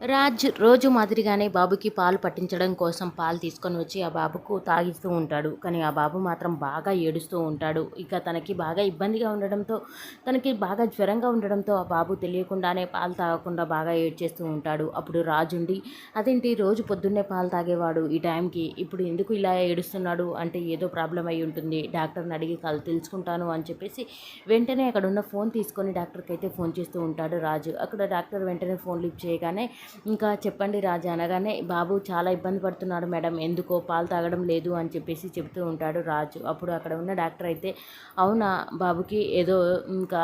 రాజ్ రోజు మాదిరిగానే బాబుకి పాలు పట్టించడం కోసం పాలు తీసుకొని వచ్చి ఆ బాబుకు తాగిస్తూ ఉంటాడు. కానీ ఆ బాబు మాత్రం బాగా ఏడుస్తూ ఉంటాడు. ఇక తనకి బాగా ఇబ్బందిగా ఉండడంతో తనకి బాగా జ్వరంగా ఉండడంతో ఆ బాబు తెలియకుండానే పాలు తాగకుండా బాగా ఏడ్చేస్తూ ఉంటాడు. అప్పుడు రాజు ఉండి అదేంటి రోజు పొద్దున్నే పాలు తాగేవాడు? ఈ టైంకి ఇప్పుడు ఎందుకు ఇలా ఏడుస్తున్నాడు? అంటే ఏదో ప్రాబ్లం అయి ఉంటుంది. డాక్టర్ని అడిగి కాలు తెలుసుకుంటాను అని చెప్పేసి వెంటనే అక్కడ ఉన్న ఫోన్ తీసుకొని డాక్టర్కి అయితే ఫోన్ చేస్తూ ఉంటాడు రాజు. అక్కడ డాక్టర్ వెంటనే ఫోన్ లిఫ్ట్ చేయగానే ఇంకా చెప్పండి రాజా అనగానే బాబు చాలా ఇబ్బంది పడుతున్నాడు మేడం ఎందుకో పాలు తాగడం లేదు అని చెప్పేసి చెప్తూ ఉంటాడు రాజు. అప్పుడు అక్కడ ఉన్న డాక్టర్ అయితే అవునా బాబుకి ఏదో ఇంకా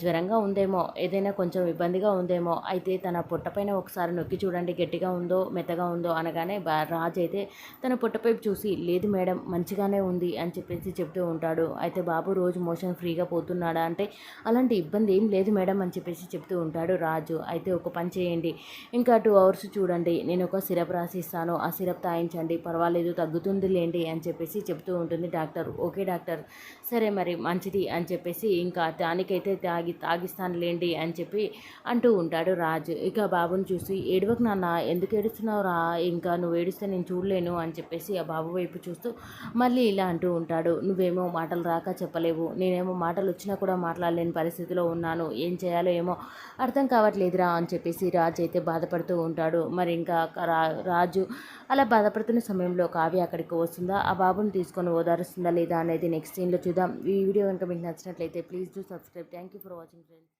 జ్వరంగా ఉందేమో ఏదైనా కొంచెం ఇబ్బందిగా ఉందేమో అయితే తన పొట్టపైన ఒకసారి నొక్కి చూడండి గట్టిగా ఉందో మెత్తగా ఉందో అనగానే బా రాజు అయితే తన పొట్టపైపు చూసి లేదు మేడం మంచిగానే ఉంది అని చెప్పేసి చెప్తూ ఉంటాడు. అయితే బాబు రోజు మోషన్ ఫ్రీగా పోతున్నాడా అంటే అలాంటి ఇబ్బంది ఏం లేదు మేడం అని చెప్పేసి చెప్తూ ఉంటాడు రాజు. అయితే ఒక పని చేయండి ఇంకా టూ అవర్స్ చూడండి నేను ఒక సిరప్ రాసిస్తాను ఆ సిరప్ తాగించండి పర్వాలేదు తగ్గుతుంది లేండి అని చెప్పేసి చెప్తూ ఉంటుంది డాక్టర్. Okay doctor. సరే మరి మంచిది అని చెప్పేసి ఇంకా దానికైతే తాగి తాగిస్తాను లేండి అని చెప్పి అంటూ ఉంటాడు రాజు. ఇక బాబుని చూసి ఏడవకు నాన్న ఎందుకు ఏడుస్తున్నావు రా? ఇంకా నువ్వు ఏడిస్తే నేను చూడలేను అని చెప్పేసి ఆ బాబు వైపు చూస్తూ మళ్ళీ ఇలా అంటూ ఉంటాడు. నువ్వేమో మాటలు రాక చెప్పలేవు. నేనేమో మాటలు వచ్చినా కూడా మాట్లాడలేని పరిస్థితిలో ఉన్నాను. ఏం చేయాలో ఏమో అర్థం కావట్లేదురా అని చెప్పేసి రాజు అయితే బాధపడుతూ ఉంటాడు. మరి ఇంకా రా రాజు అలా బాధపడుతున్న సమయంలో కావ్య అక్కడికి వస్తుందా? ఆ బాబుని తీసుకొని ఓదారుస్తుందా లేదా అనేది నెక్స్ట్ సీన్లో చూద్దాం. ఈ వీడియో కనుక మీకు నచ్చినట్లయితే please do subscribe thank you for watching friends